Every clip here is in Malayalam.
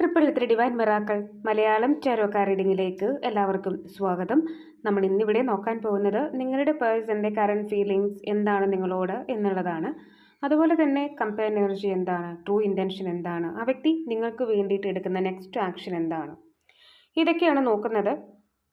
Triple three divine miracle? Malayalam ചാരോ റീഡിങ്ങിലേക്ക് എല്ലാവർക്കും സ്വാഗതം. നമ്മൾ ഇന്നിവിടെ നോക്കാൻ പോകുന്നത് നിങ്ങളുടെ പേഴ്സന്റെ കറണ്ട് ഫീലിങ്സ് എന്താണ് നിങ്ങളോട് എന്നുള്ളതാണ്. അതുപോലെ തന്നെ കമ്പയർ എനർജി എന്താണ്? ട്രൂ ഇന്റൻഷൻ എന്താണ്? ആ വ്യക്തി നിങ്ങൾക്ക് വേണ്ടിയിട്ട് എടുക്കുന്ന നെക്സ്റ്റ് ആക്ഷൻ എന്താണ്? ഇതൊക്കെയാണ് നോക്കുന്നത്.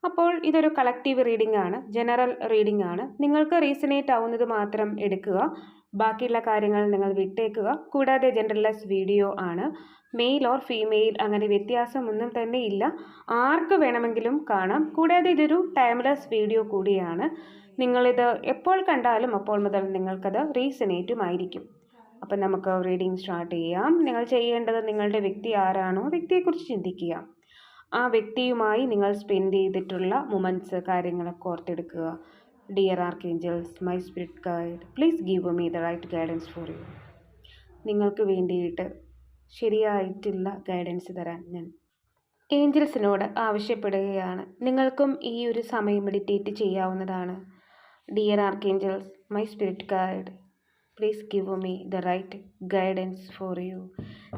അപ്പോൾ ഇതൊരു കളക്റ്റീവ് റീഡിംഗ് ആണ്. ജനറൽ റീഡിംഗ് ആണ്. നിങ്ങൾക്ക് റീസണേറ്റ് ആവുന്നത് മാത്രം എടുക്കുക. ബാക്കിയുള്ള കാര്യങ്ങൾ നിങ്ങൾ വിട്ടേക്കുക. കൂടാതെ ജെൻഡർലെസ് വീഡിയോ ആണ്. മെയിൽ ഓർ ഫീമെയിൽ അങ്ങനെ വ്യത്യാസമൊന്നും തന്നെ ഇല്ല. ആർക്ക് വേണമെങ്കിലും കാണാം. കൂടാതെ ഇതൊരു ടൈംലെസ് വീഡിയോ കൂടിയാണ്. നിങ്ങളിത് എപ്പോൾ കണ്ടാലും അപ്പോൾ മുതൽ നിങ്ങൾക്കത് റീസനേറ്റുമായിരിക്കും അപ്പം നമുക്ക് റീഡിംഗ് സ്റ്റാർട്ട് ചെയ്യാം. നിങ്ങൾ ചെയ്യേണ്ടത് നിങ്ങളുടെ വ്യക്തി ആരാണോ വ്യക്തിയെക്കുറിച്ച് ചിന്തിക്കുക. ആ വ്യക്തിയുമായി നിങ്ങൾ സ്പെൻഡ് ചെയ്തിട്ടുള്ള മൊമെന്റ്സ് കാര്യങ്ങളൊക്കെ ഓർത്തെടുക്കുക. Dear archangels my spirit guide please give me the right guidance for you നിങ്ങൾക്ക് വേണ്ടിയിട്ട് ശരിയായിട്ടുള്ള ഗൈഡൻസ് തരാൻ ഞാൻ ഏഞ്ചൽസിനോട് ആവശ്യപ്പെടുകയാണ്. നിങ്ങൾക്കും ഈ ഒരു സമയം മെഡിറ്റേറ്റ് ചെയ്യാവുന്നതാണ്. Dear archangels my spirit guide please give me the right guidance for you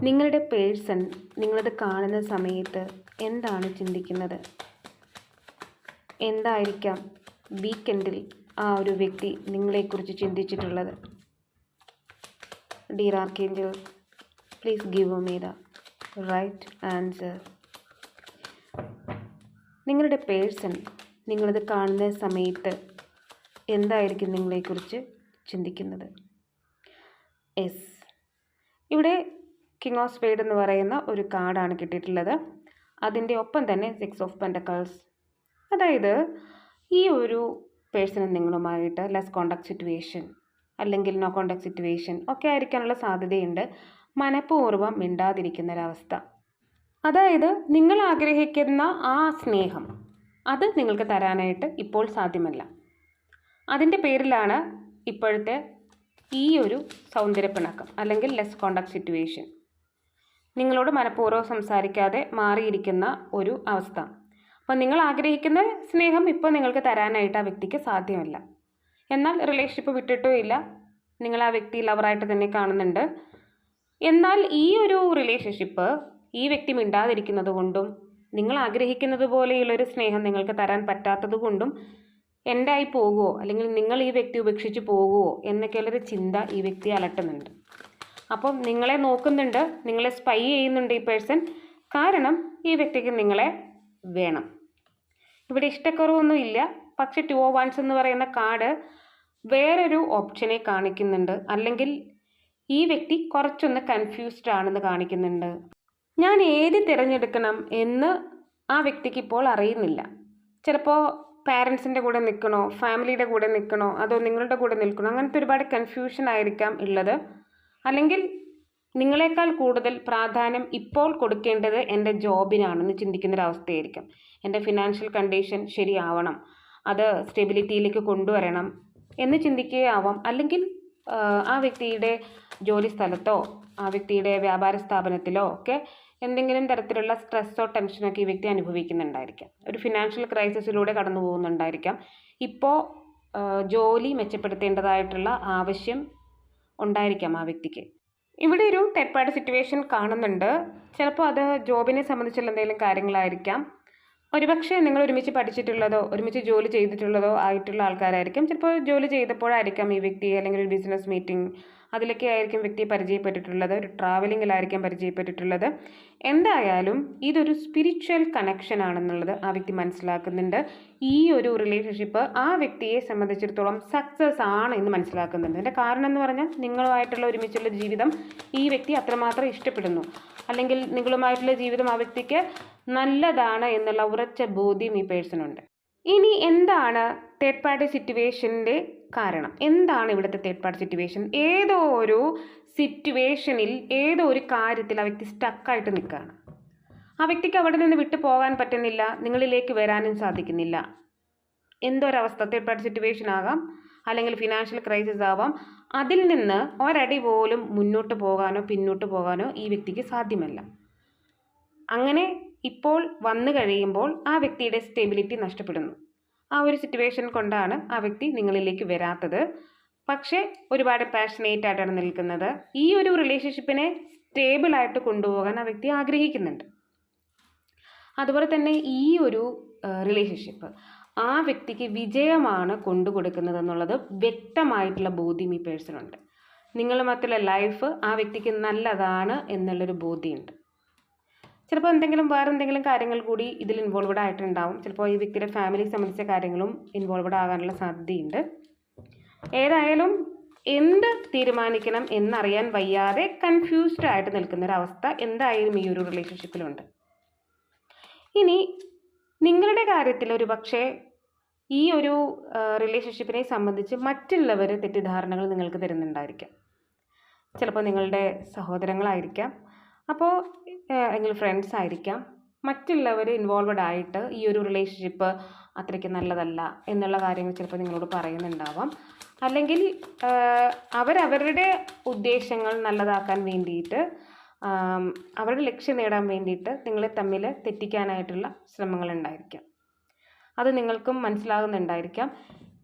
നിങ്ങളുടെ പേഴ്സൺ നിങ്ങളത് കാണുന്ന സമയത്ത് എന്താണ് ചിന്തിക്കുന്നത്? എന്തായിരിക്കാം? വീക്കെൻഡിൽ ആ ഒരു വ്യക്തി നിങ്ങളെക്കുറിച്ച് ചിന്തിച്ചിട്ടുള്ളത്? Dear archangel please give me the right answer നിങ്ങളുടെ പേഴ്സൺ നിങ്ങളത് കാണുന്ന സമയത്ത് എന്തായിരിക്കും നിങ്ങളെക്കുറിച്ച് ചിന്തിക്കുന്നത്? എസ് ഇവിടെ കിങ് ഓഫ് സ്പേഡ് എന്ന് പറയുന്ന ഒരു കാർഡാണ് കിട്ടിയിട്ടുള്ളത്. അതിന്റെ ഒപ്പം തന്നെ സിക്സ് ഓഫ് പെന്റക്കൾസ് അതായത് ഈ ഒരു പേഴ്സൺ നിങ്ങളുമായിട്ട് ലെസ് കോണ്ടാക്ട് സിറ്റുവേഷൻ അല്ലെങ്കിൽ നോ കോണ്ടാക്ട് സിറ്റുവേഷൻ ഒക്കെ ആയിരിക്കാനുള്ള സാധ്യതയുണ്ട്. മനഃപൂർവം മിണ്ടാതിരിക്കുന്ന ഒരവസ്ഥ അതായത് നിങ്ങൾ ആഗ്രഹിക്കുന്ന ആ സ്നേഹം അത് നിങ്ങൾക്ക് തരാനായിട്ട് ഇപ്പോൾ സാധ്യമല്ല. അതിന്റെ പേരിലാണ് ഇപ്പോഴത്തെ ഈ ഒരു സൗന്ദര്യപ്പിണക്കം അല്ലെങ്കിൽ ലെസ് കോണ്ടാക്ട് സിറ്റുവേഷൻ നിങ്ങളോട് മനഃപൂർവം സംസാരിക്കാതെ മാറിയിരിക്കുന്ന ഒരു അവസ്ഥ. അപ്പോൾ നിങ്ങൾ ആഗ്രഹിക്കുന്ന സ്നേഹം ഇപ്പോൾ നിങ്ങൾക്ക് തരാനായിട്ട് ആ വ്യക്തിക്ക് സാധ്യമല്ല. എന്നാൽ റിലേഷൻഷിപ്പ് വിട്ടിട്ടും ഇല്ല. നിങ്ങൾ ആ വ്യക്തി ലവറായിട്ട് തന്നെ കാണുന്നുണ്ട്. എന്നാൽ ഈ ഒരു റിലേഷൻഷിപ്പ് ഈ വ്യക്തി മിണ്ടാതിരിക്കുന്നത് കൊണ്ടും നിങ്ങൾ ആഗ്രഹിക്കുന്നത് പോലെയുള്ളൊരു സ്നേഹം നിങ്ങൾക്ക് തരാൻ പറ്റാത്തത് കൊണ്ടും എന്റെ ആയി പോകുമോ അല്ലെങ്കിൽ നിങ്ങൾ ഈ വ്യക്തി ഉപേക്ഷിച്ച് പോകുമോ എന്നൊക്കെയുള്ളൊരു ചിന്ത ഈ വ്യക്തി അലട്ടുന്നുണ്ട്. അപ്പം നിങ്ങളെ നോക്കുന്നുണ്ട് നിങ്ങളെ സ്പൈ ചെയ്യുന്നുണ്ട് ഈ പേഴ്സൺ കാരണം ഈ വ്യക്തിക്ക് നിങ്ങളെ വേണം. ഇവിടെ ഇഷ്ടക്കുറവൊന്നും ഇല്ല പക്ഷെ ടു ഓ വൺസ് എന്ന് പറയുന്ന കാർഡ് വേറൊരു ഓപ്ഷനെ കാണിക്കുന്നുണ്ട്. അല്ലെങ്കിൽ ഈ വ്യക്തി കുറച്ചൊന്ന് കൺഫ്യൂസ്ഡ് ആണെന്ന് കാണിക്കുന്നുണ്ട്. ഞാൻ ഏത് തിരഞ്ഞെടുക്കണം എന്ന് ആ വ്യക്തിക്ക് ഇപ്പോൾ അറിയുന്നില്ല. ചിലപ്പോൾ പാരൻസിന്റെ കൂടെ നിൽക്കണോ ഫാമിലിയുടെ കൂടെ നിൽക്കണോ അതോ നിങ്ങളുടെ കൂടെ നിൽക്കണോ അങ്ങനത്തെ ഒരുപാട് കൺഫ്യൂഷൻ ആയിരിക്കാം ഉള്ളത്. അല്ലെങ്കിൽ നിങ്ങളെക്കാൾ കൂടുതൽ പ്രാധാന്യം ഇപ്പോൾ കൊടുക്കേണ്ടത് എന്റെ ജോബിനാണെന്ന് ചിന്തിക്കുന്നൊരവസ്ഥയായിരിക്കും. എന്റെ ഫിനാൻഷ്യൽ കണ്ടീഷൻ ശരിയാവണം. അത് സ്റ്റെബിലിറ്റിയിലേക്ക് കൊണ്ടുവരണം എന്ന് ചിന്തിക്കുകയാവാം. അല്ലെങ്കിൽ ആ വ്യക്തിയുടെ ജോലി സ്ഥലത്തോ ആ വ്യക്തിയുടെ വ്യാപാര സ്ഥാപനത്തിലോ ഒക്കെ എന്തെങ്കിലും തരത്തിലുള്ള സ്ട്രെസ്സോ ടെൻഷനോ ഒക്കെ ഈ വ്യക്തി അനുഭവിക്കുന്നുണ്ടായിരിക്കാം. ഒരു ഫിനാൻഷ്യൽ ക്രൈസിസിലൂടെ കടന്നു പോകുന്നുണ്ടായിരിക്കാം. ഇപ്പോൾ ജോലി മെച്ചപ്പെടുത്തേണ്ടതായിട്ടുള്ള ആവശ്യം ഉണ്ടായിരിക്കാം ആ വ്യക്തിക്ക്. ഇവിടെ ഒരു തേർഡ് സിറ്റുവേഷൻ കാണുന്നുണ്ട്. ചിലപ്പോൾ അത് ജോബിനെ സംബന്ധിച്ചുള്ള എന്തെങ്കിലും കാര്യങ്ങളായിരിക്കാം. ഒരുപക്ഷെ നിങ്ങൾ ഒരുമിച്ച് പഠിച്ചിട്ടുള്ളതോ ഒരുമിച്ച് ജോലി ചെയ്തിട്ടുള്ളതോ ആയിട്ടുള്ള ആൾക്കാരായിരിക്കും. ചിലപ്പോൾ ജോലി ചെയ്തപ്പോഴായിരിക്കാം ഈ വ്യക്തി അല്ലെങ്കിൽ ഒരു ബിസിനസ് മീറ്റിംഗ് അതിലൊക്കെ ആയിരിക്കും വ്യക്തി പരിചയപ്പെട്ടിട്ടുള്ളത് ഒരു ട്രാവലിങ്ങിലായിരിക്കും പരിചയപ്പെട്ടിട്ടുള്ളത്. എന്തായാലും ഇതൊരു സ്പിരിച്വൽ കണക്ഷൻ ആണെന്നുള്ളത് ആ വ്യക്തി മനസ്സിലാക്കുന്നുണ്ട്. ഈ ഒരു റിലേഷൻഷിപ്പ് ആ വ്യക്തിയെ സംബന്ധിച്ചിടത്തോളം സക്സസ് ആണ് എന്ന് മനസ്സിലാക്കുന്നുണ്ട്. എന്റെ കാരണം എന്ന് പറഞ്ഞാൽ നിങ്ങളുമായിട്ടുള്ള ഒരുമിച്ചുള്ള ജീവിതം ഈ വ്യക്തി അത്രമാത്രം ഇഷ്ടപ്പെടുന്നു. അല്ലെങ്കിൽ നിങ്ങളുമായിട്ടുള്ള ജീവിതം ആ വ്യക്തിക്ക് നല്ലതാണ് എന്നുള്ള ഉറച്ച ബോധ്യം ഈ പേഴ്സണുണ്ട് ഇനി എന്താണ് തേർഡ് പാർട്ടി സിറ്റുവേഷന്റെ കാരണം. എന്താണ് ഇവിടുത്തെ തേർഡ് പാർട്ടി സിറ്റുവേഷൻ? ഏതോ ഒരു സിറ്റുവേഷനിൽ ഏതോ ഒരു കാര്യത്തിൽ ആ വ്യക്തി സ്റ്റക്കായിട്ട് നിൽക്കുകയാണ്. ആ വ്യക്തിക്ക് അവിടെ നിന്ന് വിട്ടു പോകാൻ പറ്റുന്നില്ല നിങ്ങളിലേക്ക് വരാനും സാധിക്കുന്നില്ല. എന്തൊരവസ്ഥ? തേർഡ് പാർട്ടി സിറ്റുവേഷൻ ആകാം അല്ലെങ്കിൽ ഫിനാൻഷ്യൽ ക്രൈസിസ് ആവാം. അതിൽ നിന്ന് ഒരടി പോലും മുന്നോട്ട് പോകാനോ പിന്നോട്ട് പോകാനോ ഈ വ്യക്തിക്ക് സാധ്യമല്ല. അങ്ങനെ ഇപ്പോൾ വന്നു കഴിയുമ്പോൾ ആ വ്യക്തിയുടെ സ്റ്റെബിലിറ്റി നഷ്ടപ്പെടുന്നു. ആ ഒരു സിറ്റുവേഷൻ കൊണ്ടാണ് ആ വ്യക്തി നിങ്ങളിലേക്ക് വരാത്തത്. പക്ഷേ ഒരുപാട് പാഷനേറ്റ് ആയിട്ടാണ് നിൽക്കുന്നത്. ഈ ഒരു റിലേഷൻഷിപ്പിനെ സ്റ്റേബിളായിട്ട് കൊണ്ടുപോകാൻ ആ വ്യക്തി ആഗ്രഹിക്കുന്നുണ്ട്. അതുപോലെ തന്നെ ഈ ഒരു റിലേഷൻഷിപ്പ് ആ വ്യക്തിക്ക് വിജയമാണ് കൊണ്ടു കൊടുക്കുന്നത് എന്നുള്ളത് വ്യക്തമായിട്ടുള്ള ബോധ്യം ഈ പേഴ്സണുണ്ട് നിങ്ങൾ മാത്രമല്ല ലൈഫ് ആ വ്യക്തിക്ക് നല്ലതാണ് എന്നുള്ളൊരു ബോധ്യമുണ്ട്. ചിലപ്പോൾ എന്തെങ്കിലും വേറെ എന്തെങ്കിലും കാര്യങ്ങൾ കൂടി ഇതിൽ ഇൻവോൾവഡ് ആയിട്ടുണ്ടാവും. ചിലപ്പോൾ ഈ വ്യക്തിയുടെ ഫാമിലി സംബന്ധിച്ച കാര്യങ്ങളും ഇൻവോൾവഡ് ആകാനുള്ള സാധ്യതയുണ്ട്. ഏതായാലും എന്ത് തീരുമാനിക്കണം എന്നറിയാൻ വയ്യാതെ കൺഫ്യൂസ്ഡ് ആയിട്ട് നിൽക്കുന്ന ഒരു അവസ്ഥ എന്തായാലും ഈ ഒരു റിലേഷൻഷിപ്പിലുണ്ട് ഇനി നിങ്ങളുടെ കാര്യത്തിൽ ഒരു പക്ഷേ ഈ ഒരു റിലേഷൻഷിപ്പിനെ സംബന്ധിച്ച് മറ്റുള്ളവർ തെറ്റിദ്ധാരണകൾ നിങ്ങൾക്ക് തരുന്നുണ്ടായിരിക്കാം. ചിലപ്പോൾ നിങ്ങളുടെ സഹോദരങ്ങളായിരിക്കാം. അപ്പോൾ അല്ലെങ്കിൽ ഫ്രണ്ട്സ് ആയിരിക്കാം. മറ്റുള്ളവർ ഇൻവോൾവഡ് ആയിട്ട് ഈ ഒരു റിലേഷൻഷിപ്പ് അത്രയ്ക്ക് നല്ലതല്ല എന്നുള്ള കാര്യങ്ങൾ ചിലപ്പോൾ നിങ്ങളോട് പറയുന്നുണ്ടാവാം. അല്ലെങ്കിൽ അവരവരുടെ ഉദ്ദേശങ്ങൾ നല്ലതാക്കാൻ വേണ്ടിയിട്ട് അവരുടെ ലക്ഷ്യം നേടാൻ വേണ്ടിയിട്ട് നിങ്ങളെ തമ്മിൽ തെറ്റിക്കാനായിട്ടുള്ള ശ്രമങ്ങളുണ്ടായിരിക്കാം അത് നിങ്ങൾക്കും മനസ്സിലാകുന്നുണ്ടായിരിക്കാം.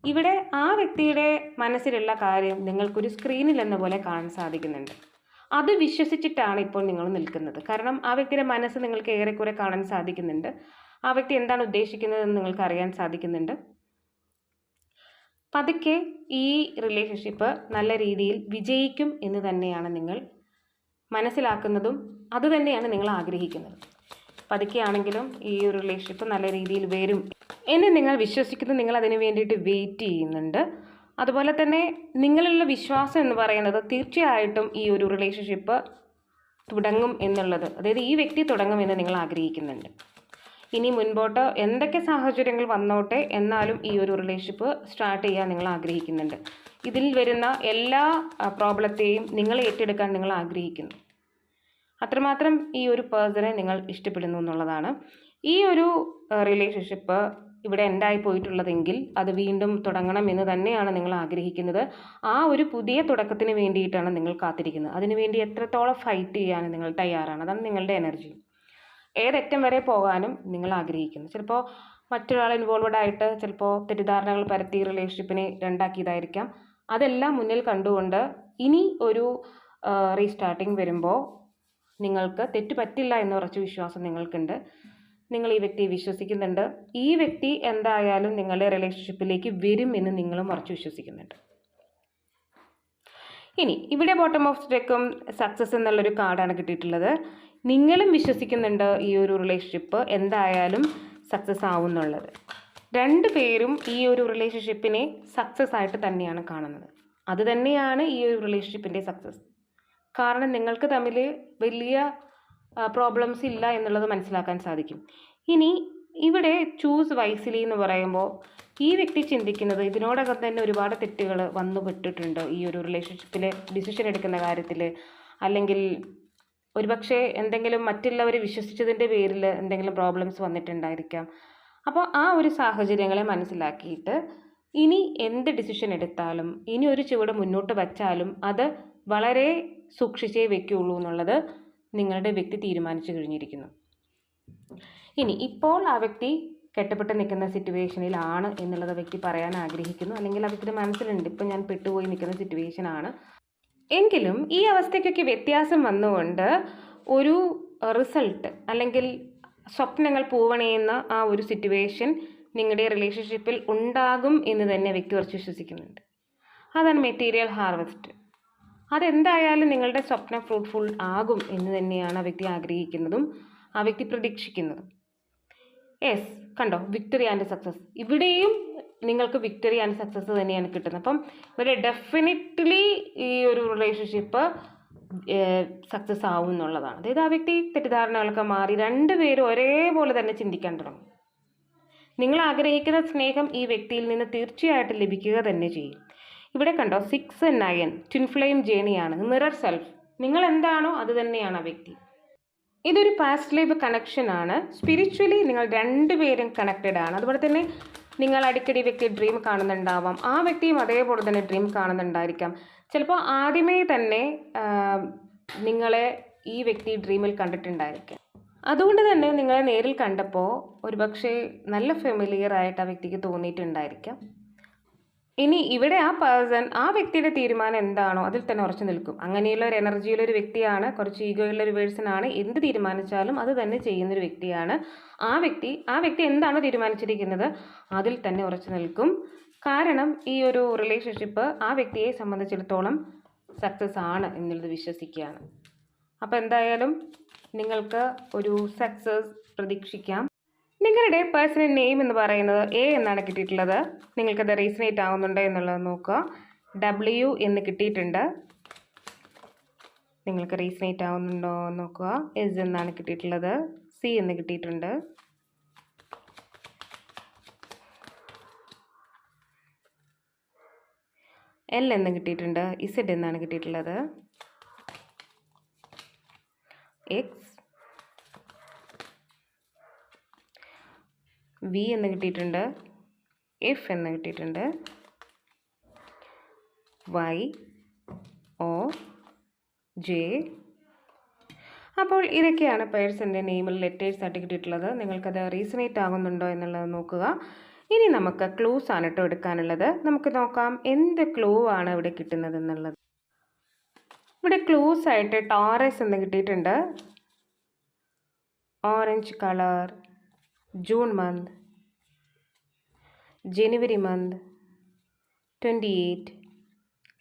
ഇവിടെ ആ വ്യക്തിയുടെ മനസ്സിലുള്ള കാര്യം നിങ്ങൾക്കൊരു സ്ക്രീനിൽ എന്ന പോലെ കാണാൻ സാധിക്കുന്നുണ്ട്. അത് വിശ്വസിച്ചിട്ടാണ് ഇപ്പോൾ നിങ്ങൾ നിൽക്കുന്നത്. കാരണം ആ വ്യക്തിയുടെ മനസ്സ് നിങ്ങൾക്ക് ഏറെക്കുറെ കാണാൻ സാധിക്കുന്നുണ്ട്. ആ വ്യക്തി എന്താണ് ഉദ്ദേശിക്കുന്നതെന്ന് നിങ്ങൾക്ക് അറിയാൻ സാധിക്കുന്നുണ്ട്. പതുക്കെ ഈ റിലേഷൻഷിപ്പ് നല്ല രീതിയിൽ വിജയിക്കും എന്ന് തന്നെയാണ് നിങ്ങൾ മനസ്സിലാക്കുന്നതും അതുതന്നെയാണ് നിങ്ങൾ ആഗ്രഹിക്കുന്നത്. പതുക്കെയാണെങ്കിലും ഈ ഒരു റിലേഷൻഷിപ്പ് നല്ല രീതിയിൽ വരും എന്ന് നിങ്ങൾ വിശ്വസിക്കുന്നു. നിങ്ങൾ അതിന് വേണ്ടിയിട്ട് വെയിറ്റ് ചെയ്യുന്നുണ്ട്. അതുപോലെ തന്നെ നിങ്ങളിലുള്ള വിശ്വാസം എന്ന് പറയുന്നത് തീർച്ചയായിട്ടും ഈ ഒരു റിലേഷൻഷിപ്പ് തുടങ്ങും എന്നുള്ളത്. അതായത് ഈ വ്യക്തി തുടങ്ങുമെന്ന് നിങ്ങൾ ആഗ്രഹിക്കുന്നുണ്ട്. ഇനി മുൻപോട്ട് എന്തൊക്കെ സാഹചര്യങ്ങൾ വന്നോട്ടെ എന്നാലും ഈ ഒരു റിലേഷൻഷിപ്പ് സ്റ്റാർട്ട് ചെയ്യാൻ നിങ്ങൾ ആഗ്രഹിക്കുന്നുണ്ട്. ഇതിൽ വരുന്ന എല്ലാ പ്രോബ്ലത്തെയും നിങ്ങൾ ഏറ്റെടുക്കാൻ നിങ്ങൾ ആഗ്രഹിക്കുന്നു. അത്രമാത്രം ഈ ഒരു പേഴ്സണെ നിങ്ങൾ ഇഷ്ടപ്പെടുന്നു എന്നുള്ളതാണ്. ഈ ഒരു റിലേഷൻഷിപ്പ് ഇവിടെ എൻഡായി പോയിട്ടുള്ളതെങ്കിൽ അത് വീണ്ടും തുടങ്ങണം എന്ന് തന്നെയാണ് നിങ്ങൾ ആഗ്രഹിക്കുന്നത്. ആ ഒരു പുതിയ തുടക്കത്തിന് വേണ്ടിയിട്ടാണ് നിങ്ങൾ കാത്തിരിക്കുന്നത്. അതിനുവേണ്ടി എത്രത്തോളം ഫൈറ്റ് ചെയ്യാനും നിങ്ങൾ തയ്യാറാണ്? അതാണ് നിങ്ങളുടെ എനർജി ഏതറ്റം വരെ പോകാനും നിങ്ങൾ ആഗ്രഹിക്കുന്നു. ചിലപ്പോൾ മറ്റൊരാൾ ഇൻവോൾവഡ് ആയിട്ട് ചിലപ്പോൾ തെറ്റിദ്ധാരണകൾ പരത്തി റിലേഷൻഷിപ്പിനെ രണ്ടാക്കിയതായിരിക്കാം. അതെല്ലാം മുന്നിൽ കണ്ടുകൊണ്ട് ഇനി ഒരു റീസ്റ്റാർട്ടിങ് വരുമ്പോൾ നിങ്ങൾക്ക് തെറ്റ് പറ്റില്ല എന്ന ഉറച്ച വിശ്വാസം നിങ്ങൾക്കുണ്ട്. നിങ്ങൾ ഈ വ്യക്തിയെ വിശ്വസിക്കുന്നുണ്ട്. ഈ വ്യക്തി എന്തായാലും നിങ്ങളുടെ റിലേഷൻഷിപ്പിലേക്ക് വരും എന്ന് നിങ്ങളും ഉറച്ചു വിശ്വസിക്കുന്നുണ്ട്. ഇനി ഇവിടെ ബോട്ടം ഓഫ് ഡെക്കും സക്സസ് എന്നുള്ളൊരു കാർഡാണ് കിട്ടിയിട്ടുള്ളത്. നിങ്ങളും വിശ്വസിക്കുന്നുണ്ട് ഈ ഒരു റിലേഷൻഷിപ്പ് എന്തായാലും സക്സസ് ആവും എന്നുള്ളത് രണ്ട് പേരും ഈ ഒരു റിലേഷൻഷിപ്പിനെ സക്സസ് ആയിട്ട് തന്നെയാണ് കാണുന്നത്. അതുതന്നെയാണ് ഈ ഒരു റിലേഷൻഷിപ്പിന്റെ സക്സസ് കാരണം നിങ്ങൾക്ക് തമ്മിൽ വലിയ പ്രോബ്ലംസ് ഇല്ല എന്നുള്ളത് മനസ്സിലാക്കാൻ സാധിക്കും. ഇനി ഇവിടെ ചൂസ് വൈസിലി എന്ന് പറയുമ്പോൾ ഈ വ്യക്തി ചിന്തിക്കുന്നത് ഇതിനോടകം തന്നെ ഒരുപാട് തെറ്റുകൾ വന്നു പെട്ടിട്ടുണ്ട്. ഈ ഒരു റിലേഷൻഷിപ്പിൽ ഡിസിഷൻ എടുക്കുന്ന കാര്യത്തിൽ അല്ലെങ്കിൽ ഒരുപക്ഷെ എന്തെങ്കിലും മറ്റുള്ളവർ വിശ്വസിച്ചതിന്റെ പേരിൽ എന്തെങ്കിലും പ്രോബ്ലംസ് വന്നിട്ടുണ്ടായിരിക്കാം. അപ്പോൾ ആ ഒരു സാഹചര്യങ്ങളെ മനസ്സിലാക്കിയിട്ട് ഇനി എന്ത് ഡിസിഷൻ എടുത്താലും ഇനി ഒരു ചുവട് മുന്നോട്ട് വച്ചാലും അത് വളരെ സൂക്ഷിച്ചേ വെക്കുകയുള്ളൂ എന്നുള്ളത് നിങ്ങളുടെ വ്യക്തി തീരുമാനിച്ചു കഴിഞ്ഞിരിക്കുന്നു. ഇനി ഇപ്പോൾ ആ വ്യക്തി കെട്ടപ്പെട്ട് നിൽക്കുന്ന സിറ്റുവേഷനിലാണ് എന്നുള്ളത് വ്യക്തി പറയാൻ ആഗ്രഹിക്കുന്നു. അല്ലെങ്കിൽ ആ വ്യക്തിയുടെ മനസ്സിലുണ്ട് ഇപ്പം ഞാൻ പെട്ടുപോയി നിൽക്കുന്ന സിറ്റുവേഷനാണ് എങ്കിലും ഈ അവസ്ഥയ്ക്കൊക്കെ വ്യത്യാസം വന്നുകൊണ്ട് ഒരു റിസൾട്ട് അല്ലെങ്കിൽ സ്വപ്നങ്ങൾ പൂവണയുന്ന ആ ഒരു സിറ്റുവേഷൻ നിങ്ങളുടെ റിലേഷൻഷിപ്പിൽ ഉണ്ടാകും എന്ന് തന്നെ വ്യക്തി ഉറച്ച് വിശ്വസിക്കുന്നുണ്ട്. അതാണ് മെറ്റീരിയൽ ഹാർവെസ്റ്റ് അതെന്തായാലും നിങ്ങളുടെ സ്വപ്നം ഫ്രൂട്ട്ഫുൾ ആകും എന്ന് തന്നെയാണ് ആ വ്യക്തി ആഗ്രഹിക്കുന്നതും ആ വ്യക്തി പ്രതീക്ഷിക്കുന്നതും. യെസ് കണ്ടോ? വിക്ടറി ആൻഡ് സക്സസ് ഇവിടെയും നിങ്ങൾക്ക് വിക്ടറി ആൻഡ് സക്സസ് തന്നെയാണ് കിട്ടുന്നത്. അപ്പം ഇവരെ ഡെഫിനറ്റ്ലി ഈ ഒരു റിലേഷൻഷിപ്പ് സക്സസ് ആവും എന്നുള്ളതാണ്. അതായത് ആ വ്യക്തി തെറ്റിദ്ധാരണകളൊക്കെ മാറി രണ്ടുപേരും ഒരേപോലെ തന്നെ ചിന്തിക്കാൻ തുടങ്ങും. നിങ്ങൾ ആഗ്രഹിക്കുന്ന സ്നേഹം ഈ വ്യക്തിയിൽ നിന്ന് തീർച്ചയായിട്ടും ലഭിക്കുക തന്നെ ചെയ്യും. ഇവിടെ കണ്ടോ സിക്സ് നയൻ ട്വിൻ ഫ്ലെയിം ജേണിയാണ് മിറർ സെൽഫ് നിങ്ങൾ എന്താണോ അത് തന്നെയാണ് ആ വ്യക്തി. ഇതൊരു പാസ്റ്റ് ലൈഫ് കണക്ഷനാണ് സ്പിരിച്വലി നിങ്ങൾ രണ്ടുപേരും കണക്റ്റഡ് ആണ്. അതുപോലെ തന്നെ നിങ്ങൾ അടിക്കടി വ്യക്തി ഡ്രീം കാണുന്നുണ്ടാവാം. ആ വ്യക്തിയും അതേപോലെ തന്നെ ഡ്രീം കാണുന്നുണ്ടായിരിക്കാം. ചിലപ്പോൾ ആദ്യമേ തന്നെ നിങ്ങളെ ഈ വ്യക്തി ഡ്രീമിൽ കണ്ടിട്ടുണ്ടായിരിക്കാം. അതുകൊണ്ട് തന്നെ നിങ്ങളെ നേരിൽ കണ്ടപ്പോൾ ഒരുപക്ഷെ നല്ല ഫെമിലിയർ ആയിട്ട് ആ വ്യക്തിക്ക് തോന്നിയിട്ടുണ്ടായിരിക്കാം. ഇനി ഇവിടെ ആ പേഴ്സൺ ആ വ്യക്തിയുടെ തീരുമാനം എന്താണോ അതിൽ തന്നെ ഉറച്ചു നിൽക്കും. അങ്ങനെയുള്ള ഒരു എനർജിയുള്ള ഒരു വ്യക്തിയാണ് കുറച്ച് ഈഗോയുള്ള ഒരു പേഴ്സൺ ആണ് എന്ത് തീരുമാനിച്ചാലും അത് തന്നെ ചെയ്യുന്ന ഒരു വ്യക്തിയാണ്. ആ വ്യക്തി ആ വ്യക്തി എന്താണോ തീരുമാനിച്ചിരിക്കുന്നത്? അതിൽ തന്നെ ഉറച്ചു നിൽക്കും. കാരണം ഈ ഒരു റിലേഷൻഷിപ്പ് ആ വ്യക്തിയെ സംബന്ധിച്ചിടത്തോളം സക്സസ് ആണ് എന്നുള്ളത് വിശ്വസിക്കുകയാണ്. അപ്പോൾ എന്തായാലും നിങ്ങൾക്ക് ഒരു സക്സസ് പ്രതീക്ഷിക്കാം. നിങ്ങളുടെ പേഴ്സണൽ നെയിം എന്ന് പറയുന്നത് എ എന്നാണ് കിട്ടിയിട്ടുള്ളത്. നിങ്ങൾക്കത് റീസണേറ്റ് ആവുന്നുണ്ടോ എന്നുള്ളത് നോക്കുക. ഡബ്ല്യു എന്ന് കിട്ടിയിട്ടുണ്ട്. നിങ്ങൾക്ക് റീസണേറ്റ് ആവുന്നുണ്ടോ നോക്കുക. എസ് എന്നാണ് കിട്ടിയിട്ടുള്ളത്. സി എന്ന് കിട്ടിയിട്ടുണ്ട്. എൽ എന്ന് കിട്ടിയിട്ടുണ്ട്. ഇസഡ് എന്നാണ് കിട്ടിയിട്ടുള്ളത്. എക്സ് വി എന്ന് കിട്ടിയിട്ടുണ്ട്. എഫ് എന്ന് കിട്ടിയിട്ടുണ്ട്. വൈ ഒ ജെ അപ്പോൾ ഇതൊക്കെയാണ് പേഴ്സന്റെ നെയിമിൽ ലെറ്റേഴ്സ് ആയിട്ട് കിട്ടിയിട്ടുള്ളത്. നിങ്ങൾക്കത് റീസണേറ്റ് ആകുന്നുണ്ടോ എന്നുള്ളത് നോക്കുക. ഇനി നമുക്ക് ക്ലൂസ് ആണ് കേട്ടോ എടുക്കാനുള്ളത്. നമുക്ക് നോക്കാം എന്ത് ക്ലൂ ആണ് ഇവിടെ കിട്ടുന്നത് എന്നുള്ളത്. ഇവിടെ ക്ലൂസ് ആയിട്ട് ടോറസ് എന്ന് കിട്ടിയിട്ടുണ്ട്. Orange colour June month January month twenty eight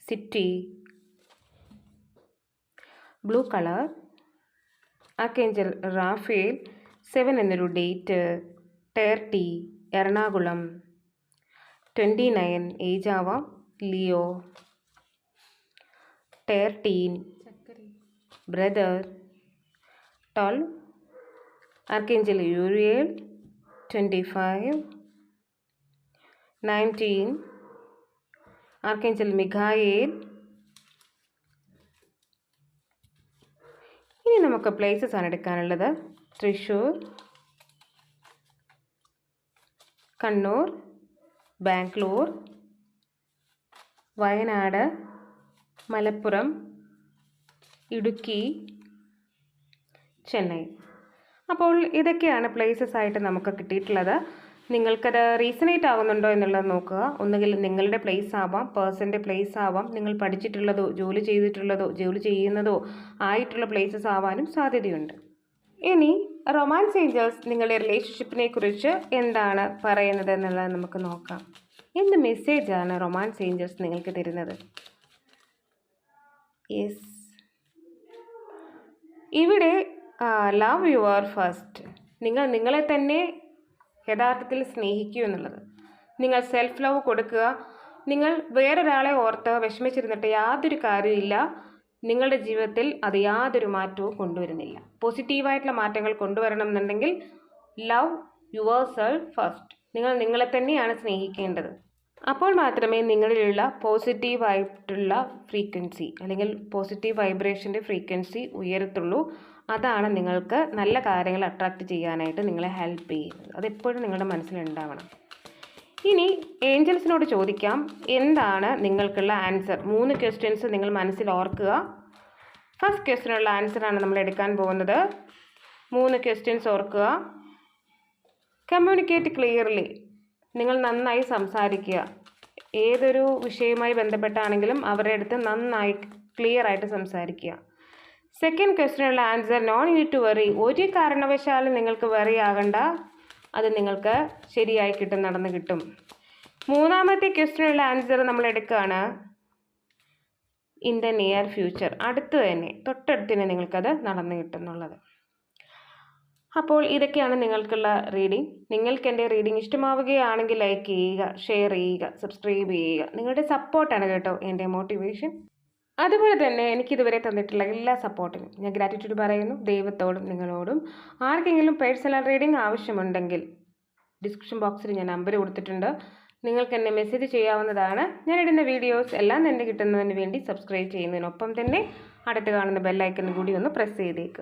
city blue colour archangel Raphael seven എന്നൊരു date thirty Ernakulam twenty nine age ആവാം Leo thirteen brother twelve archangel Uriel twenty five nineteen archangel ഇനി നമുക്ക് പ്ലേസസ് ആണ് എടുക്കാനുള്ളത്. തൃശ്ശൂർ കണ്ണൂർ ബാംഗ്ലൂർ വയനാട് മലപ്പുറം ഇടുക്കി ചെന്നൈ. അപ്പോൾ ഇതൊക്കെയാണ് പ്ലേസസ് ആയിട്ട് നമുക്ക് കിട്ടിയിട്ടുള്ളത്. നിങ്ങൾക്കത് റീസണേറ്റ് ആകുന്നുണ്ടോ എന്നുള്ളത് നോക്കുക. ഒന്നുകിൽ നിങ്ങളുടെ പ്ലേസ് ആവാം പേഴ്സന്റെ പ്ലേസ് ആവാം. നിങ്ങൾ പഠിച്ചിട്ടുള്ളതോ ജോലി ചെയ്തിട്ടുള്ളതോ ജോലി ചെയ്യുന്നതോ ആയിട്ടുള്ള പ്ലേസസ് ആവാനും സാധ്യതയുണ്ട്. ഇനി റൊമാൻസ് ഏഞ്ചൽസ് നിങ്ങളുടെ റിലേഷൻഷിപ്പിനെ കുറിച്ച് എന്താണ് പറയുന്നത് എന്നുള്ളത് നമുക്ക് നോക്കാം. എന്ത് മെസ്സേജാണ് റൊമാൻസ് ഏഞ്ചൽസ് നിങ്ങൾക്ക് തരുന്നത്? യെസ് ഇവിടെ ലവ് യുവർ ഫസ്റ്റ് നിങ്ങൾ നിങ്ങളെ തന്നെ യഥാർത്ഥത്തിൽ സ്നേഹിക്കൂ എന്നുള്ളത്. നിങ്ങൾ സെൽഫ് ലവ് കൊടുക്കുക. നിങ്ങൾ വേറൊരാളെ ഓർത്ത് വിഷമിച്ചിരുന്നിട്ട് യാതൊരു കാര്യമില്ല നിങ്ങളുടെ ജീവിതത്തിൽ അത് യാതൊരു മാറ്റവും കൊണ്ടുവരുന്നില്ല. പോസിറ്റീവായിട്ടുള്ള മാറ്റങ്ങൾ കൊണ്ടുവരണം എന്നുണ്ടെങ്കിൽ ലവ് യുവർ സെൽഫ് ഫസ്റ്റ് നിങ്ങൾ നിങ്ങളെ തന്നെയാണ് സ്നേഹിക്കേണ്ടത്. അപ്പോൾ മാത്രമേ നിങ്ങളിലുള്ള പോസിറ്റീവായിട്ടുള്ള ഫ്രീക്വൻസി അല്ലെങ്കിൽ പോസിറ്റീവ് വൈബ്രേഷന്റെ ഫ്രീക്വൻസി ഉയരത്തുള്ളൂ. അതാണ് നിങ്ങൾക്ക് നല്ല കാര്യങ്ങൾ അട്രാക്റ്റ് ചെയ്യാനായിട്ട് നിങ്ങളെ ഹെൽപ്പ് ചെയ്യുന്നത്. അതെപ്പോഴും നിങ്ങളുടെ മനസ്സിലുണ്ടാവണം. ഇനി ഏഞ്ചൽസിനോട് ചോദിക്കാം എന്താണ് നിങ്ങൾക്കുള്ള ആൻസർ മൂന്ന് ക്വസ്റ്റ്യൻസ് നിങ്ങൾ മനസ്സിൽ ഓർക്കുക. ഫസ്റ്റ് ക്വസ്റ്റ്യനുള്ള ആൻസറാണ് നമ്മൾ എടുക്കാൻ പോകുന്നത്. മൂന്ന് ക്വസ്റ്റ്യൻസ് ഓർക്കുക. കമ്മ്യൂണിക്കേറ്റ് ക്ലിയർലി നിങ്ങൾ നന്നായി സംസാരിക്കുക. ഏതൊരു വിഷയവുമായി ബന്ധപ്പെട്ടാണെങ്കിലും അവരുടെ അടുത്ത് നന്നായി ക്ലിയർ ആയിട്ട് സംസാരിക്കുക. Second ക്വസ്റ്റിനുള്ള answer no need to worry ഒരു കാരണവശാലും നിങ്ങൾക്ക് വെറി ആകണ്ട. അത് നിങ്ങൾക്ക് ശരിയായി കിട്ടും നടന്ന് കിട്ടും. മൂന്നാമത്തെ ക്വസ്റ്റിനുള്ള ആൻസർ നമ്മൾ എടുക്കുകയാണ്. ഇൻ ദ നിയർ ഫ്യൂച്ചർ അടുത്ത് തന്നെ തൊട്ടടുത്ത് തന്നെ നിങ്ങൾക്കത് നടന്നു കിട്ടുന്നുള്ളത്. അപ്പോൾ ഇതൊക്കെയാണ് നിങ്ങൾക്കുള്ള റീഡിംഗ് നിങ്ങൾക്ക് എന്റെ റീഡിംഗ് ഇഷ്ടമാവുകയാണെങ്കിൽ ലൈക്ക് ചെയ്യുക ഷെയർ ചെയ്യുക സബ്സ്ക്രൈബ് ചെയ്യുക. നിങ്ങളുടെ സപ്പോർട്ടാണ് കേട്ടോ എന്റെ മോട്ടിവേഷൻ അതുപോലെ തന്നെ എനിക്കിതുവരെ തന്നിട്ടുള്ള എല്ലാ സപ്പോർട്ടിനും ഞാൻ ഗ്രാറ്റിറ്റ്യൂഡ് പറയുന്നു. ദൈവത്തോടും നിങ്ങളോടും. ആർക്കെങ്കിലും പേഴ്സണൽ റീഡിംഗ് ആവശ്യമുണ്ടെങ്കിൽ ഡിസ്ക്രിപ്ഷൻ ബോക്സിൽ ഞാൻ നമ്പർ കൊടുത്തിട്ടുണ്ട്. നിങ്ങൾക്ക് എന്നെ മെസ്സേജ് ചെയ്യാവുന്നതാണ്. ഞാൻ ഇടുന്ന വീഡിയോസ് എല്ലാം തന്നെ കിട്ടുന്നതിന് വേണ്ടി സബ്സ്ക്രൈബ് ചെയ്യുന്നതിനൊപ്പം തന്നെ അടുത്ത് കാണുന്ന ബെല്ലൈക്കൺ കൂടി ഒന്ന് പ്രസ് ചെയ്തേക്കുക